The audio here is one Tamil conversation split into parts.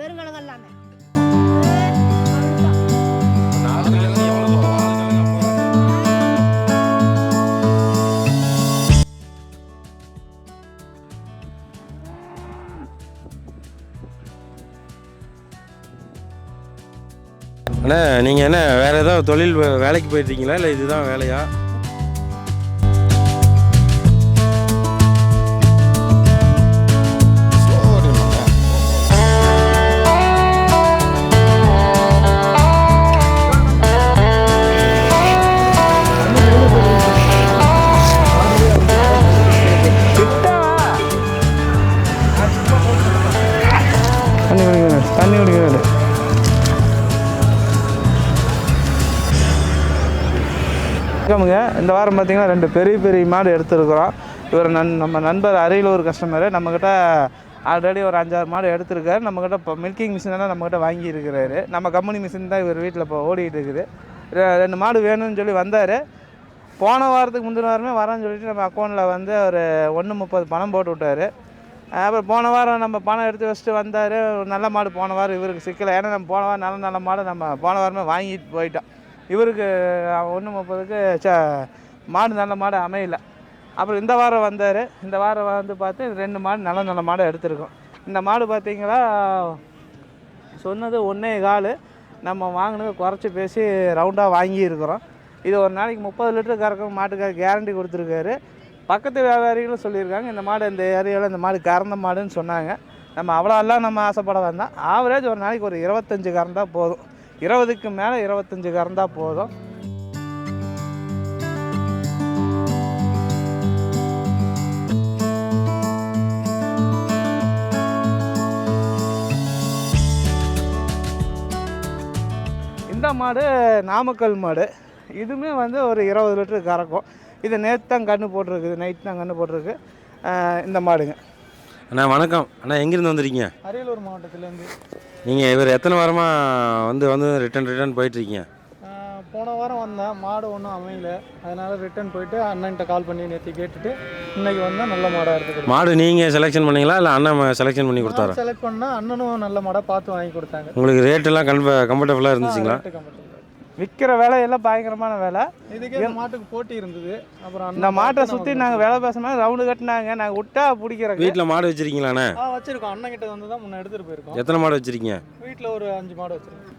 பெருங்கலகம் எல்லாமே அண்ணா நீங்கள் என்ன வேறு ஏதாவது தொழில் வேலைக்கு போயிட்டீங்களா இல்லை இதுதான் வேலையா? வணக்கமுங்க. இந்த வாரம் பார்த்தீங்கன்னா ரெண்டு பெரிய பெரிய மாடு எடுத்துருக்குறோம். இவர் நன் நம்ம நண்பர் அரியலூர் கஸ்டமரு நம்மக்கிட்ட ஆல்ரெடி ஒரு அஞ்சாறு மாடு எடுத்திருக்காரு. நம்மக்கிட்ட இப்போ மில்கிங் மிஷினெல்லாம் நம்மக்கிட்ட வாங்கியிருக்கிறாரு. நம்ம கம்பெனி மிஷின் தான் இவர் வீட்டில் இப்போ ஓடிக்கிட்டு இருக்குது. ரெண்டு மாடு வேணும்னு சொல்லி வந்தார். போன வாரத்துக்கு முந்தின வாரமே வரேன்னு சொல்லிட்டு நம்ம அக்கௌண்ட்டில் வந்து ஒரு ஒன்று முப்பது பணம் போட்டு விட்டார். அப்புறம் போன வாரம் நம்ம பணம் எடுத்து வச்சுட்டு வந்தார். நல்ல மாடு போன வாரம் இவருக்கு சிக்கலை. ஏன்னா நம்ம போன வாரம் நல்ல நல்ல மாடு நம்ம போன வாரமே வாங்கிட்டு போயிட்டோம். இவருக்கு ஒன்று முப்பதுக்கு ச மாடு நல்ல மாடு அமையல. அப்புறம் இந்த வாரம் வந்தார். இந்த வாரம் வந்து பார்த்து ரெண்டு மாடு நல்ல நல்ல மாடு எடுத்திருக்கோம். இந்த மாடு பார்த்தீங்களா? சொன்னது ஒன்றே கால். நம்ம வாங்கினதை குறைச்சி பேசி ரவுண்டாக வாங்கியிருக்கிறோம். இது ஒரு நாளைக்கு முப்பது லிட்டர் கறக்கும் மாட்டுக்காக கேரண்டி கொடுத்துருக்காரு. பக்கத்து வியாபாரிகளும் சொல்லியிருக்காங்க இந்த மாடு இந்த ஏரியாவில் இந்த மாடு கறந்த மாடுன்னு சொன்னாங்க. நம்ம அவ்வளோலாம் நம்ம ஆசைப்பட வேண்டாம். ஆவரேஜ் ஒரு நாளைக்கு ஒரு இருபத்தஞ்சி கறந்தால் போதும். இருபதுக்கு மேலே இருபத்தஞ்சு கறந்தா போதும். இந்த மாடு நாமக்கல் மாடு. இதுவுமே வந்து ஒரு இருபது லிட்டர் கறக்கும். இது நேற்று தான் கன்று போட்டிருக்குது நைட் தான் கன்று போட்டிருக்கு. இந்த மாடுங்க. அண்ணா வணக்கம். அண்ணா எங்கேருந்து வந்திருக்கீங்க? அரியலூர் மாவட்டத்துலேருந்து. நீங்கள் இவர் எத்தனை வாரமாக வந்து வந்து ரிட்டன் ரிட்டன் போயிட்டுருக்கீங்க? போன வாரம் வந்தேன். மாடு ஒன்றும் அமையல. அதனால் ரிட்டர்ன் போயிட்டு அண்ணன்கிட்ட கால் பண்ணி நேற்று கேட்டுட்டு இன்னைக்கு வந்தால் நல்ல மாடாக எடுத்து மாடு நீங்கள் செலெக்ஷன் பண்ணீங்களா? இல்லை அண்ணன் செலெக்ஷன் பண்ணி கொடுத்தாரா? செலக்ட் பண்ணால் அண்ணனும் நல்ல மாடாக பார்த்து வாங்கி கொடுத்தாங்க. உங்களுக்கு ரேட்டெல்லாம் கம்ப கம்ஃபர்டபுளாக இருந்துச்சுங்களா? விற்கிற வேலையெல்லாம் பயங்கரமான வேலை. இதுக்கே மாட்டுக்கு போட்டி இருந்தது. அப்புறம் இந்த மாட்டை சுற்றி நாங்கள் வேலை பேசும்போது ரவுண்டு கட்டினாங்க. நாங்கள் விட்டா பிடிக்கிறோம் வீட்டில் மாடு வச்சுருக்கீங்களாண்ணே? ஆ வச்சிருக்கோம். அண்ணன் கிட்ட வந்து தான் முன்ன எடுத்துகிட்டு போயிருக்கோம். எத்தனை மாடு வச்சுருக்கீங்க? வீட்டில் ஒரு அஞ்சு மாடு வச்சிருக்கோம்.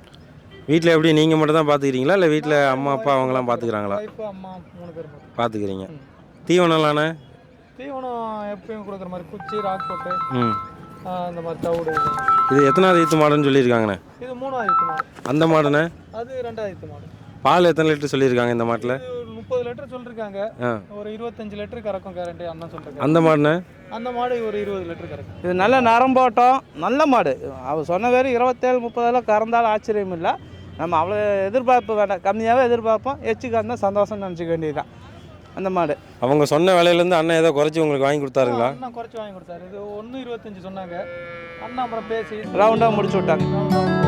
வீட்டில் எப்படி நீங்கள் மட்டும் தான் பார்த்துக்கிறீங்களா இல்லை வீட்டில் அம்மா அப்பா அவங்களாம் பார்த்துக்கிறாங்களா அம்மா மூணு பேர் பார்த்துக்கிறீங்க தீவனம்லாண்ணே? தீவனம் எப்பயும் கொடுக்குற மாதிரி குச்சி ராக் போட்டு. ம். இந்த மாதிரி தவிடு இது. எத்தனாவது ஈத்து மாடுன்னு சொல்லியிருக்காங்கண்ணே? இது மூணாயிரத்து மாடு. அந்த மாடுண்ணே? அது ரெண்டாயிரத்து மாடு. பால் எத்தனை லிட்டர் சொல்லியிருக்காங்க இந்த மாட்டில்? முப்பது லிட்டர் சொல்லிருக்காங்க. ஆ. ஒரு இருபத்தஞ்சு லிட்டர் கறக்கும் கேரண்டி அண்ணன் சொல்லிருக்காங்க அந்த மாடுண்ணே? அந்த மாடு ஒரு இருபது லிட்டர் கறக்கும். இது நல்ல நரம்போட்டம் நல்ல மாடு. அவர் சொன்ன பேர் இருபத்தேழு முப்பதெல்லாம் கறந்தாலும் ஆச்சரியம் இல்லை. நம்ம அவ்வளோ எதிர்பார்ப்பு வேண்டாம். கம்மியாகவே எதிர்பார்ப்போம். எச்சு கறந்தா சந்தோஷம் நினச்சிக்க வேண்டியதுதான். அந்த மாடு. அவங்க சொன்ன விலையிலேருந்து அண்ணன் ஏதோ குறைச்சி உங்களுக்கு வாங்கி கொடுத்தாருங்களா? அண்ணா குறைச்சி வாங்கி கொடுத்தாரு. இது ஒன்று இருபத்தஞ்சு சொன்னாங்க. அண்ணா அப்புறம் பேசி ரவுண்டாக முடிச்சு விட்டாங்க.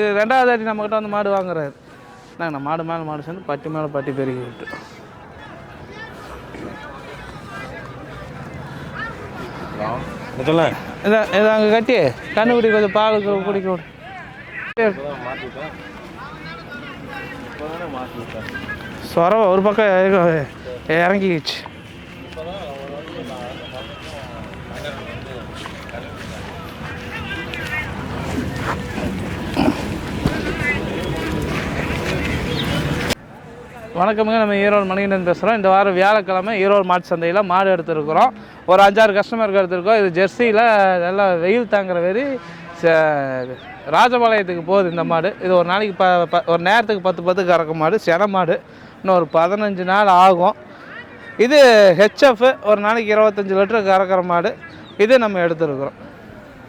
ரெண்டாவது அடி நம்மக்கிட்ட வந்து மாடு வாங்குறாரு. நாங்கள் மாடு மேலே மாடு சேர்ந்து பட்டி மேலே பட்டி பெருகி விட்டு. சொல்ல இதை அங்கே கட்டி. கண்ணு குடி கொஞ்சம் பால் குடிக்க விடு. சொரவை ஒரு பக்கம் இறங்க- இறங்கிக்கிச்சு. வணக்கமுங்க நம்ம ஈரோடு மணிகண்டன் பேசுகிறோம் இந்த வாரம் வியாழக்கிழமை ஈரோடு மாட்டு சந்தையில் மாடு எடுத்திருக்கிறோம். ஒரு அஞ்சாறு கஸ்டமருக்கு எடுத்திருக்கோம். இது ஜெர்சியில் நல்லா வெயில் தாங்குற ச- ராஜபாளையத்துக்கு போகுது இந்த மாடு. இது ஒரு நாளைக்கு ப ப- ஒரு நேரத்துக்கு பத்து பத்து கறக்க மாடு சென மாடு. இன்னும் ஒரு பதினஞ்சு நாள் ஆகும். இது ஹெச்எஃப் ஒரு நாளைக்கு இருபத்தஞ்சி லிட்டர் கறக்கிற மாடு. இது நம்ம எடுத்துருக்குறோம்.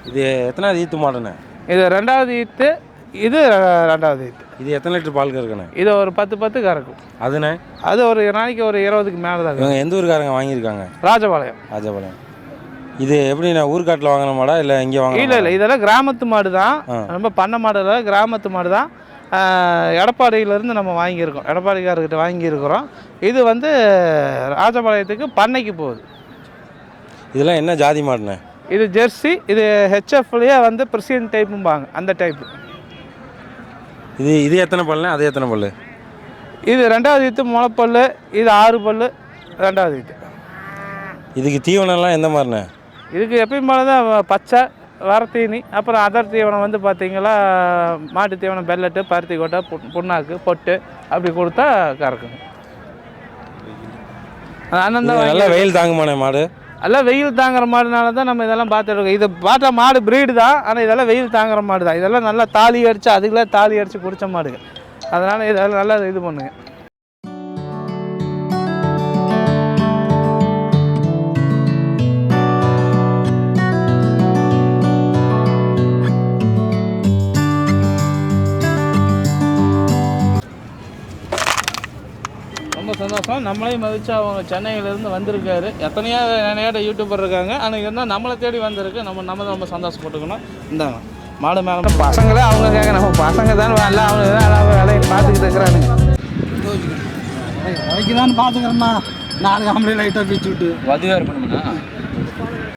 இது எத்தனாவது ஈத்து மாடுண்ணே? இது ரெண்டாவது ஈத்து இது ரெண்டாவது ஈத்து. இது எத்தனை லிட்டர் பால் கறக்கண்ணே? இது ஒரு பத்து பத்து கறக்கும். அதுண்ணே? அது ஒரு நாளைக்கு ஒரு இருபதுக்கு மேலே தான் இவங்க எந்த ஊருக்காரங்க வாங்கியிருக்காங்க? ராஜபாளையம். ராஜபாளையம். இது எப்படி நான் ஊர்காட்டில் வாங்கின மாடா இல்லை இங்கே வாங்க இல்லை இல்லை இதெல்லாம் கிராமத்து மாடு தான். ரொம்ப பண்ண மாடு இல்லை கிராமத்து மாடு தான் எடப்பாடியிலேருந்து நம்ம வாங்கியிருக்கோம். எடப்பாடிக்காரர்கிட்ட வாங்கியிருக்கிறோம். இது வந்து ராஜபாளையத்துக்கு பண்ணைக்கு போகுது. இதெல்லாம் என்ன ஜாதி மாடுண்ணே? இது ஜெர்சி இது ஹெச்எஃப்லேயே வந்து பிரசியன் டைப்பும்பாங்க அந்த டைப்பு. இது இது எத்தனை பல்லுண்ணே? அது எத்தனை பல்லு? இது ரெண்டாவது ஈத்து முளைப்பல் இது ஆறு பல் ரெண்டாவது ஈத்து இதுக்கு தீவனம்லாம் எந்த மாதிரிண்ணே? இதுக்கு எப்பயும் போல தான் பச்சை வரத்தீனி அப்புறம் அதர் தீவனம் வந்து பார்த்தீங்களா மாட்டு தீவனம் பெல்லட்டு பருத்தி கொட்டை புண்- புண்ணாக்கு பொட்டு அப்படி கொடுத்தா கறக்குங்க. தான் நல்லா வெயில் தாங்குமாண்ணே மாடு? எல்லாம் வெயில் தாங்குற மாடுனால தான் நம்ம இதெல்லாம் பார்த்துருக்கோம் இது பார்த்தா மாடு பிரீடு தான் ஆனால் இதெல்லாம் வெயில் தாங்குற மாடு தான். இதெல்லாம் நல்லா தாலி அடித்து அதுக்கெல்லாம் தாலி அடித்து குடித்த மாடுங்க. அதனால் இதெல்லாம் நல்லா இது பண்ணுங்க. சந்தோஷம் நம்மளையும் மதிச்சு அவங்க சென்னையிலேருந்து வந்திருக்காரு. எத்தனையோ நிறைய யூடியூபர் இருக்காங்க. ஆனால் இருந்தால் நம்மளை தேடி வந்திருக்கு. நம்ம நம்ம ரொம்ப சந்தோஷப்பட்டுக்கணும். இந்தாங்க. மாடு மேலே பசங்களே அவங்க கேட்க நம்ம பசங்க தான் வேலை அவங்க தான் வேலையும் பார்த்துக்கிட்டு இருக்கிறானுங்க. வைக்கலான்னு பார்த்துக்கிறேன்னா நாலு ஆம்பளை லைட்டாக பிச்சு விட்டு வதுவாக இருக்கணும்னா